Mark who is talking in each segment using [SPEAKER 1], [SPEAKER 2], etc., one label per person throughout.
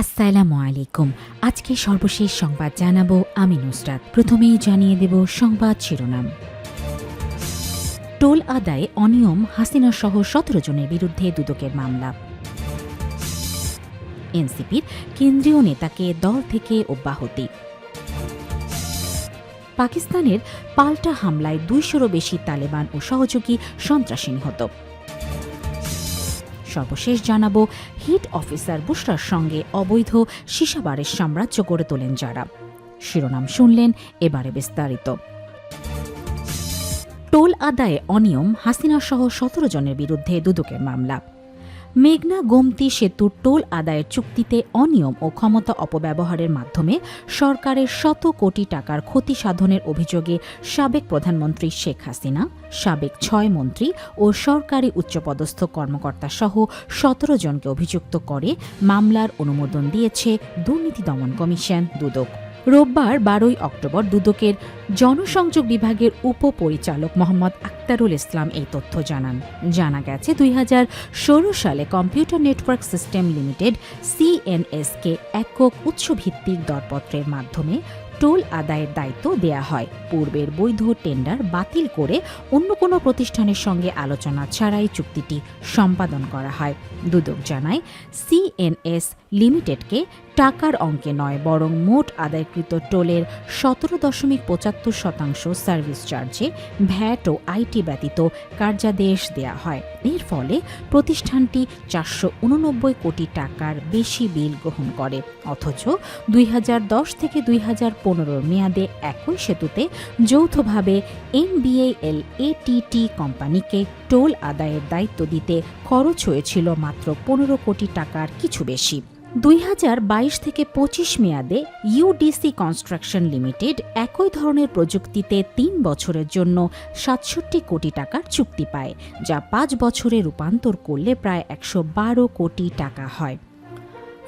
[SPEAKER 1] আসসালামু আলাইকুম। আজকে সর্বশেষ সংবাদ জানাব আমি নুসরাত। প্রথমেই জানিয়ে দেব সংবাদ শিরোনাম। টোল আদায়ে অনিয়ম, হাসিনা সহ সতেরো জনের বিরুদ্ধে দুদকের মামলা। এনসিপির কেন্দ্রীয় নেতাকে দল থেকে অব্যাহতি। পাকিস্তানের পাল্টা হামলায় দুইশোরও বেশি তালেবান ও সহযোগী সন্ত্রাসী নিহত। সর্বশেষ জানাব, হিট অফিসার বুশরার সঙ্গে অবৈধ সিসাবারের সাম্রাজ্য গড়ে তোলেন যারা। শিরোনাম শুনলেন এবারে বিস্তারিত। টোল আদায়ে অনিয়ম হাসিনা সহ সতেরো জনের বিরুদ্ধে দুদকের মামলা। মেঘনা গোমতি সেতুর টোল আদায়ের চুক্তিতে অনিয়ম ও ক্ষমতা অপব্যবহারের মাধ্যমে সরকারের শত কোটি টাকার ক্ষতি সাধনের অভিযোগে সাবেক প্রধানমন্ত্রী শেখ হাসিনা, সাবেক ছয় মন্ত্রী ও সরকারি উচ্চপদস্থ কর্মকর্তা সহ সতেরো জনকে অভিযুক্ত করে মামলার অনুমোদন দিয়েছে দুর্নীতি দমন কমিশন দুদক। রোববার বারোই অক্টোবর দুদকের জনসংযোগ বিভাগের উপপরিচালক মোহাম্মদ আক্তারুল ইসলাম এই তথ্য জানান। জানা গেছে, দুই হাজার ষোলো সালে কম্পিউটার নেটওয়ার্ক সিস্টেম লিমিটেড সিএনএসকে একক উৎসভিত্তিক দরপত্রের মাধ্যমে টোল আদায়ের দায়িত্ব দেয়া হয়। পূর্বের বৈধ টেন্ডার বাতিল করে অন্য কোনো প্রতিষ্ঠানের সঙ্গে আলোচনা ছাড়াই চুক্তিটি সম্পাদন করা হয়। দুদক জানায় সিএনএস লিমিটেডকে টাকার অঙ্কে নয়, বরং মোট আদায়কৃত টোলের সতেরো দশমিক পঁচাত্তর শতাংশ সার্ভিস চার্জে ভ্যাট ও আইটি ব্যতীত কার্যাদেশ দেয়া হয়। এর ফলে প্রতিষ্ঠানটি চারশো উননব্বই কোটি টাকার বেশি বিল গ্রহণ করে। অথচ দুই হাজার দশ থেকে দুই মেয়াদে একই সেতুতে যৌথভাবে এনবিএল এটিটি কোম্পানিকে টোল আদায়ের দায়িত্ব দিতে খরচ হয়েছিল মাত্র পনেরো কোটি টাকার কিছু বেশি। দুই হাজার বাইশ থেকে পঁচিশ মেয়াদে ইউডিসি কনস্ট্রাকশন লিমিটেড একই ধরনের প্রযুক্তিতে তিন বছরের জন্য সাতষট্টি কোটি টাকার চুক্তি পায়, যা পাঁচ বছরে রূপান্তর করলে প্রায় একশো বারো কোটি টাকা হয়।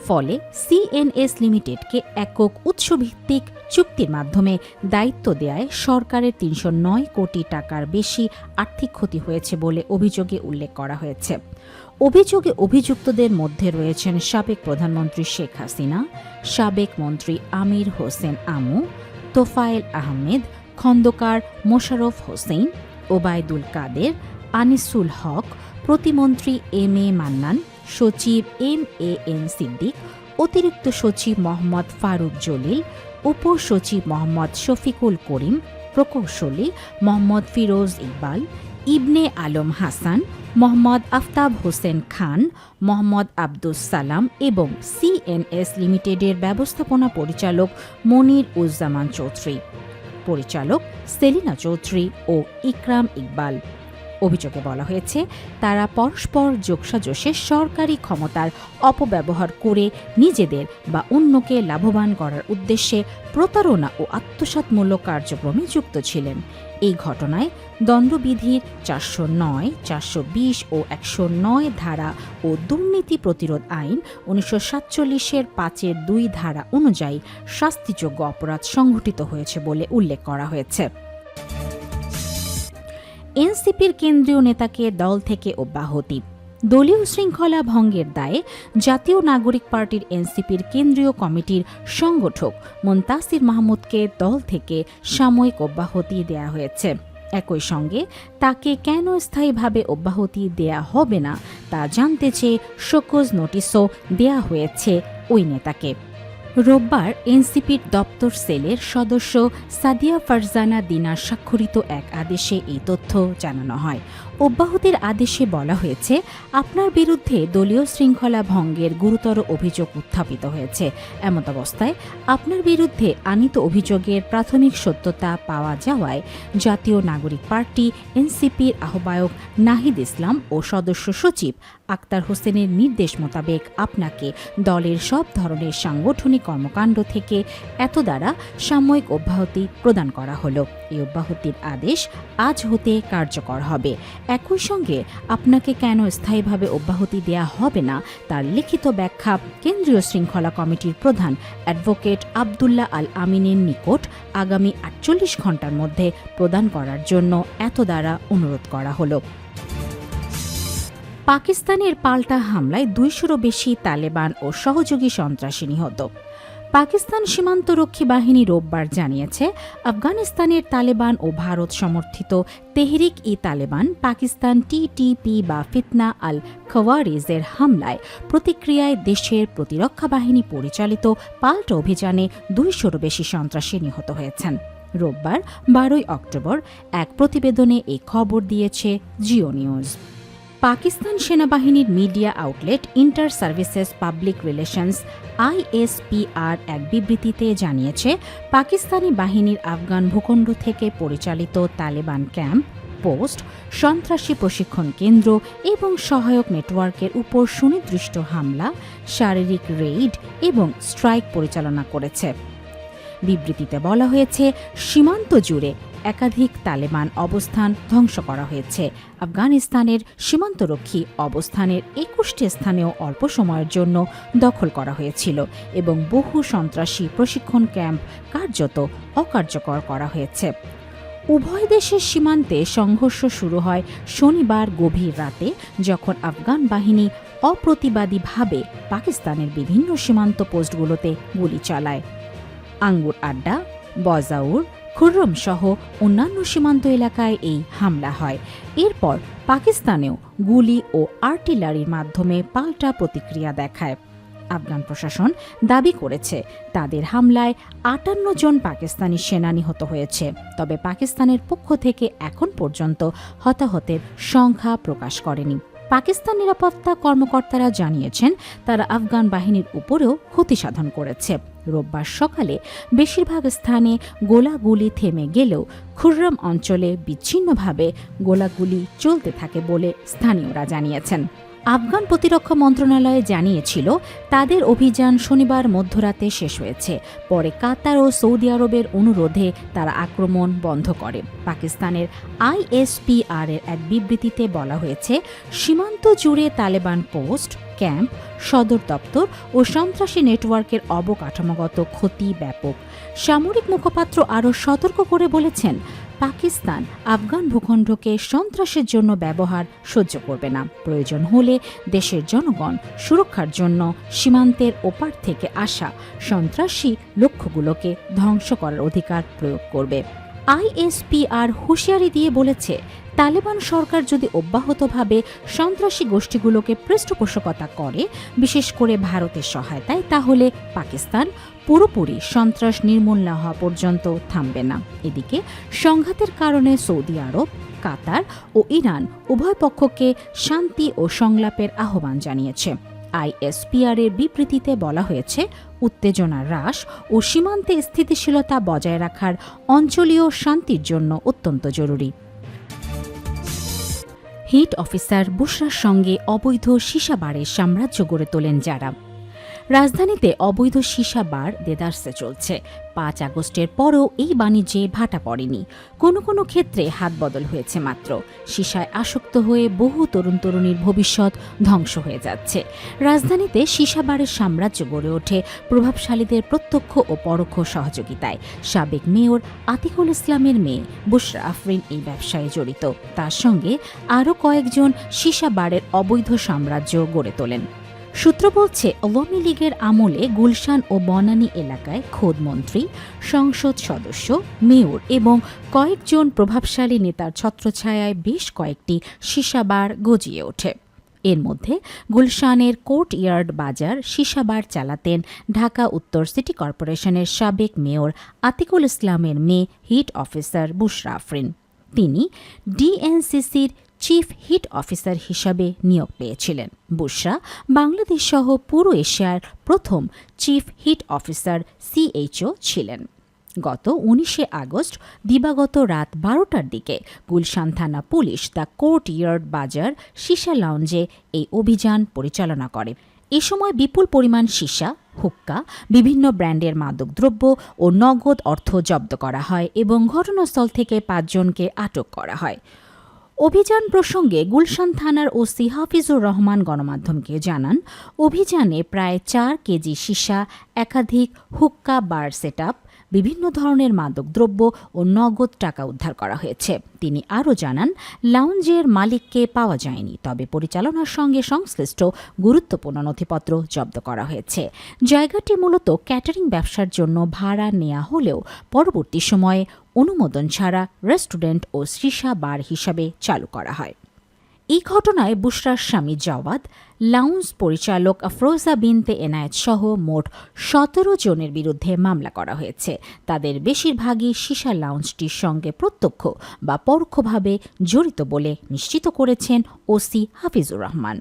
[SPEAKER 1] ফলে সিএনএস লিমিটেডকে একক উৎসভিত্তিক চুক্তির মাধ্যমে দায়িত্ব দেয় সরকারের তিনশো নয় কোটি টাকার বেশি আর্থিক ক্ষতি হয়েছে বলে অভিযোগে উল্লেখ করা হয়েছে। অভিযোগে অভিযুক্তদের মধ্যে রয়েছেন সাবেক প্রধানমন্ত্রী শেখ হাসিনা, সাবেক মন্ত্রী আমির হোসেন আমু, তোফায়েল আহমেদ, খন্দকার মোশাররফ হোসেন, ওবায়দুল কাদের, আনিসুল হক, প্রতিমন্ত্রী এম এ মান্নান, সচিব এম এ এন সিদ্দিক, অতিরিক্ত সচিব মোহাম্মদ ফারুক জলিল, উপসচিব মোহাম্মদ শফিকুল করিম, প্রকৌশলী মোহাম্মদ ফিরোজ ইকবাল ইবনে আলম হাসান, মোহাম্মদ আফতাব হোসেন খান, মোহাম্মদ আব্দুস সালাম এবং সিএনএস লিমিটেডের ব্যবস্থাপনা পরিচালক মনির উজ্জামান চৌধুরী। পরিচালক সেলিনা চৌধুরী ও ইকরাম ইকবাল। অভিযোগে বলা হয়েছে, তারা পরস্পর যোগসাজশে সরকারি ক্ষমতার অপব্যবহার করে নিজেদের বা অন্যকে লাভবান করার উদ্দেশ্যে প্রতারণা ও আত্মসাতমূলক কার্যক্রমে যুক্ত ছিলেন। এই ঘটনায় দণ্ডবিধির চারশো নয়, চারশো বিশ ও একশো নয় ধারা ও দুর্নীতি প্রতিরোধ আইন উনিশশো সাতচল্লিশের পাঁচের দুই ধারা অনুযায়ী শাস্তিযোগ্য অপরাধ সংঘটিত হয়েছে বলে উল্লেখ করা হয়েছে। এনসিপির কেন্দ্রীয় নেতাকে দল থেকে অব্যাহতি। দলীয় শৃঙ্খলা ভঙ্গের দায়ে জাতীয় নাগরিক পার্টির এনসিপির কেন্দ্রীয় কমিটির সংগঠক মোন্তাসির মাহমুদকে দল থেকে সাময়িক অব্যাহতি দেয়া হয়েছে। একই সঙ্গে তাকে কেন স্থায়ীভাবে অব্যাহতি দেয়া হবে না তা জানতে চেয়ে শোকজ নোটিশও দেয়া হয়েছে ওই নেতাকে। রোববার এনসিপির দপ্তর সেলের সদস্য সাদিয়া ফারজানা দিনার স্বাক্ষরিত এক আদেশে এই তথ্য জানানো হয়। অব্যাহতির আদেশে বলা হয়েছে, আপনার বিরুদ্ধে দলীয় শৃঙ্খলা ভঙ্গের গুরুতর অভিযোগ উত্থাপিত হয়েছে। এমত অবস্থায় আপনার বিরুদ্ধে আনিত অভিযোগের প্রাথমিক সত্যতা পাওয়া যাওয়ায় জাতীয় নাগরিক পার্টি, এনসিপির আহ্বায়ক নাহিদ ইসলাম ও সদস্য সচিব আক্তার হোসেনের নির্দেশ মোতাবেক আপনাকে দলের সব ধরনের সাংগঠনিক কর্মকাণ্ড থেকে এত দ্বারা সাময়িক অব্যাহতি প্রদান করা হলো। এই অব্যাহতির আদেশ আজ হতে কার্যকর হবে। একই সঙ্গে আপনাকে কেন স্থায়ীভাবে অব্যাহতি দেয়া হবে না তার লিখিত ব্যাখ্যা কেন্দ্রীয় শৃঙ্খলা কমিটির প্রধান অ্যাডভোকেট আবদুল্লাহ আল আমিনের নিকট আগামী আটচল্লিশ ঘণ্টার মধ্যে প্রদান করার জন্য এত দ্বারা অনুরোধ করা হলো। পাকিস্তানের পাল্টা হামলায় দুইশোরও বেশি তালেবান ও সহযোগী সন্ত্রাসী নিহত। পাকিস্তান সীমান্তরক্ষী বাহিনী রোববার জানিয়েছে, আফগানিস্তানের তালেবান ও ভারত সমর্থিত তেহরিক ই তালেবান পাকিস্তান টিটিপি বা ফিতনা আল খওয়ারিজের হামলায় প্রতিক্রিয়ায় দেশের প্রতিরক্ষা বাহিনী পরিচালিত পাল্টা অভিযানে দুইশোরও বেশি সন্ত্রাসী নিহত হয়েছেন। রোববার বারোই অক্টোবর এক প্রতিবেদনে এই খবর দিয়েছে জিও নিউজ। পাকিস্তান সেনাবাহিনীর media outlet inter services public relations ISPR এক বিবৃতিতে জানিয়েছে, পাকিস্তানি বাহিনীর আফগান ভূখণ্ড থেকে পরিচালিত তালেবান ক্যাম্প, পোস্ট, সন্ত্রাসী প্রশিক্ষণ কেন্দ্র এবং সহায়ক নেটওয়ার্কের উপর সুনির্দিষ্ট হামলা, শারীরিক রেইড এবং স্ট্রাইক পরিচালনা করেছে। বিবৃতিতে বলা হয়েছে, সীমান্ত জুড়ে একাধিক তালেবান অবস্থান ধ্বংস করা হয়েছে। আফগানিস্তানের সীমান্তরক্ষী অবস্থানের একুশটি স্থানেও অল্প সময়ের জন্য দখল করা হয়েছিল এবং বহু সন্ত্রাসী প্রশিক্ষণ ক্যাম্প কার্যত অকার্যকর করা হয়েছে। উভয় দেশের সীমান্তে সংঘর্ষ শুরু হয় শনিবার গভীর রাতে, যখন আফগান বাহিনী অপ্রতিবাদীভাবে পাকিস্তানের বিভিন্ন সীমান্ত পোস্টগুলোতে গুলি চালায়। আঙ্গুর আড্ডা, বজাউর খুররম সহ অন্যান্য সীমান্ত এলাকায় এই হামলা হয়। এরপর পাকিস্তানেও গুলি ও আর্টিলারির মাধ্যমে পাল্টা প্রতিক্রিয়া দেখায়। আফগান প্রশাসন দাবি করেছে, তাদের হামলায় আটান্ন জন পাকিস্তানি সেনা নিহত হয়েছে। তবে পাকিস্তানের পক্ষ থেকে এখন পর্যন্ত হতাহতের সংখ্যা প্রকাশ করেনি। পাকিস্তান নিরাপত্তা কর্মকর্তারা জানিয়েছেন, তারা আফগান বাহিনীর উপরেও ক্ষতি সাধন করেছে। রোববার সকালে বেশিরভাগ স্থানে গোলাগুলি থেমে গেলেও খুররম অঞ্চলে বিচ্ছিন্নভাবে গোলাগুলি চলতে থাকে বলে স্থানীয়রা জানিয়েছেন। আফগান প্রতিরক্ষা মন্ত্রণালয় জানিয়েছিল, তাদের অভিযান শনিবার মধ্যরাতে শেষ হয়েছে। পরে কাতার ও সৌদি আরবের অনুরোধে তারা আক্রমণ বন্ধ করে। পাকিস্তানের আইএসপিআর এর এক বিবৃতিতে বলা হয়েছে, সীমান্ত জুড়ে তালেবান পোস্ট, ক্যাম্প, সদর দপ্তর ও সন্ত্রাসী নেটওয়ার্কের অবকাঠামোগত ক্ষতি ব্যাপক। সামরিক মুখপাত্র আরও সতর্ক করে বলেছেন পাকিস্তান আফগান ভূখণ্ডকে সন্ত্রাসের জন্য ব্যবহার সহ্য করবে না। প্রয়োজন হলে দেশের জনগণ সুরক্ষার জন্য সীমান্তের ওপার থেকে আসা সন্ত্রাসী লক্ষ্যগুলোকে ধ্বংস করার অধিকার প্রয়োগ করবে। আইএসপিআর হুঁশিয়ারি দিয়ে বলেছে, তালেবান সরকার যদি অব্যাহতভাবে সন্ত্রাসী গোষ্ঠীগুলোকে পৃষ্ঠপোষকতা করে, বিশেষ করে ভারতের সহায়তায়, তাহলে পাকিস্তান পুরোপুরি সন্ত্রাস নির্মূল না হওয়া পর্যন্ত থামবে না। এদিকে, সংঘাতের কারণে সৌদি আরব, কাতার ও ইরান উভয় পক্ষকে শান্তি ও সংলাপের আহ্বান জানিয়েছে। আইএসপিআর এর বিবৃতিতে বলা হয়েছে উত্তেজনা হ্রাস ও সীমান্তে স্থিতিশীলতা বজায় রাখার অঞ্চলীয় শান্তির জন্য অত্যন্ত জরুরি। হিট অফিসার বুশরার সঙ্গে অবৈধ সীসা বারের সাম্রাজ্য গড়ে তোলেন যারা। রাজধানীতে অবৈধ সীসা বার দেদারসে চলছে। পাঁচ আগস্টের পরও এই বাণিজ্যে ভাটা পড়েনি। কোনো কোনো ক্ষেত্রে হাত বদল হয়েছে মাত্র। সীসায় আসক্ত হয়ে বহু তরুণ তরুণীর ভবিষ্যৎ ধ্বংস হয়ে যাচ্ছে। রাজধানীতে সীসা বারের সাম্রাজ্য গড়ে ওঠে প্রভাবশালীদের প্রত্যক্ষ ও পরোক্ষ সহযোগিতায়। সাবেক মেয়র আতিকুল ইসলামের মেয়ে বুশরা আফরিন এই ব্যবসায় জড়িত। তার সঙ্গে আরও কয়েকজন সীসা বারের অবৈধ সাম্রাজ্য গড়ে তোলেন। সূত্র বলছে, আওয়ামী লীগের আমলে গুলশান ও বনানী এলাকায় খোদ মন্ত্রী, সংসদ সদস্য, মেয়র এবং কয়েকজন প্রভাবশালী নেতার ছত্রছায়ায় বেশ কয়েকটি সীসাবার গজিয়ে ওঠে। এর মধ্যে গুলশানের কোর্ট ইয়ার্ড বাজার সীসাবার চালাতেন ঢাকা উত্তর সিটি কর্পোরেশনের সাবেক মেয়র আতিকুল ইসলামের মেয়ে হিট অফিসার বুশরা আফরিন। তিনি ডিএনসিসির চিফ হিট অফিসার হিসাবে নিয়োগ পেয়েছিলেন। বুশরা বাংলাদেশ সহ পুরো এশিয়ার প্রথম চিফ হিট অফিসার সিএইচও ছিলেন। গত উনিশে আগস্ট, দিবাগত রাত বারোটার দিকে গুলশান থানা পুলিশ দ্য কোর্ট ইয়ার্ড বাজার সীসা লাউঞ্জে এই অভিযান পরিচালনা করে। এ সময় বিপুল পরিমাণ সীসা, হুক্কা, বিভিন্ন ব্র্যান্ডের মাদকদ্রব্য ও নগদ অর্থ জব্দ করা হয় এবং ঘটনাস্থল থেকে পাঁচজনকে আটক করা হয়। অভিযান প্রসঙ্গে গুলশান থানার ওসি হাফিজুর রহমান গণমাধ্যমকে জানান, অভিযানে প্রায় চার কেজি সীসা, একাধিক হুক্কা বার সেট বিভিন্ন ধরনের মাদকদ্রব্য ও নগদ টাকা উদ্ধার করা হয়েছে। তিনি আরও জানান, লাউঞ্জের মালিককে পাওয়া যায়নি, তবে পরিচালনার সঙ্গে সংশ্লিষ্ট গুরুত্বপূর্ণ নথিপত্র জব্দ করা হয়েছে। জায়গাটি মূলত ক্যাটারিং ব্যবসার জন্য ভাড়া নেওয়া হলেও পরবর্তী সময়ে অনুমোদন ছাড়া রেস্টুরেন্ট ও সৃষা বার হিসাবে চালু করা হয়। এই ঘটনায় বুশরার স্বামী জাওয়াদ লাউন্স পরিচালক আফরোজা বিনতে এনায়েত সহ মোট সতেরো জনের বিরুদ্ধে মামলা করা হয়েছে। তাদের বেশিরভাগই সিসা লাউঞ্জটির সঙ্গে প্রত্যক্ষ বা পরোক্ষভাবে জড়িত বলে নিশ্চিত করেছেন ওসি হাফিজুর রহমান।